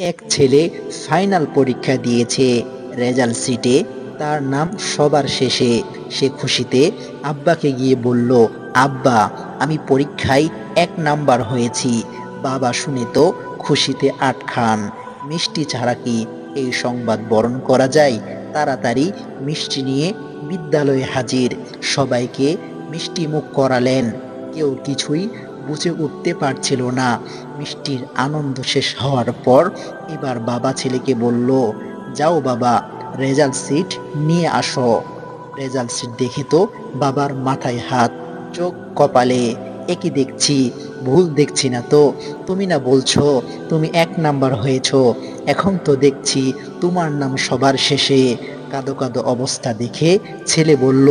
এক ছেলে ফাইনাল পরীক্ষা দিয়েছে। রেজাল্ট সিটে তার নাম সবার শেষে। সে খুশিতে আব্বাকে গিয়ে বলল, আব্বা, আমি পরীক্ষায় এক নাম্বার হয়েছি। বাবা শুনে তো খুশিতে আটখান মিষ্টি ছাড়া কি এই সংবাদ বরণ করা যায়? তাড়াতাড়ি মিষ্টি নিয়ে বিদ্যালয়ে হাজির। সবাইকে মিষ্টি মুখ করালেন। কেউ কিছুই বুঝে উঠতে পারছিল না। মিষ্টির আনন্দ শেষ হওয়ার পর এবার বাবা ছেলেকে বলল, যাও বাবা, রেজাল্ট সিট নিয়ে আসো। রেজাল্ট সিট দেখে তো বাবার মাথায় হাত, চোখ কপালে একই দেখছি, ভুল দেখছি না তো। তুমি না বলছো, তুমি এক নাম্বার হয়েছো। এখন তো দেখছি, তোমার নাম সবার শেষে। কাদো কাদো অবস্থা দেখে ছেলে বলল,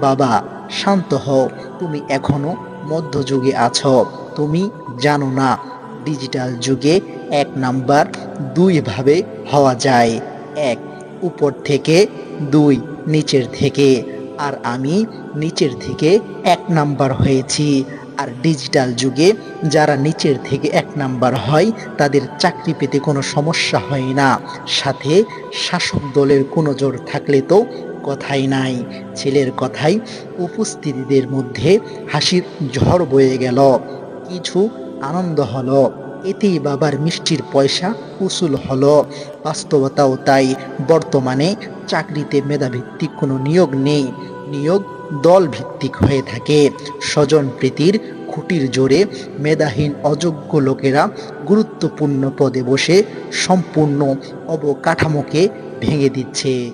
বাবা, শান্ত হও, তুমি এখনও মধ্যযুগে আছো। তুমি জানো না, ডিজিটাল যুগে এক নাম্বার দুই ভাবে হওয়া যায়। এক, উপর থেকে, দুই, নিচের থেকে। আর আমি নিচের থেকে এক নাম্বার হয়েছি। আর ডিজিটাল যুগে যারা নিচের থেকে এক নাম্বার হয়, তাদের চাকরি পেতে কোনো সমস্যা হয় না। সাথে শাসক দলের কোনো জোর থাকলে তো কথাই নাই, ছেলের কথাই উপস্থিতিদের মধ্যে হাসির ঝড় বয়ে গেল। কিছু আনন্দ হলো, এতেই বাবার মিষ্টির পয়সা উসুল হলো। বাস্তবতাও তাই, বর্তমানে চাকরিতে মেধাভিত্তিক কোনো নিয়োগ নেই। নিয়োগ দল ভিত্তিক হয়ে থাকে। স্বজন প্রীতির খুঁটির জোরে মেধাহীন অযোগ্য লোকেরা গুরুত্বপূর্ণ পদে বসে সম্পূর্ণ অবকাঠামোকে ভেঙে দিচ্ছে।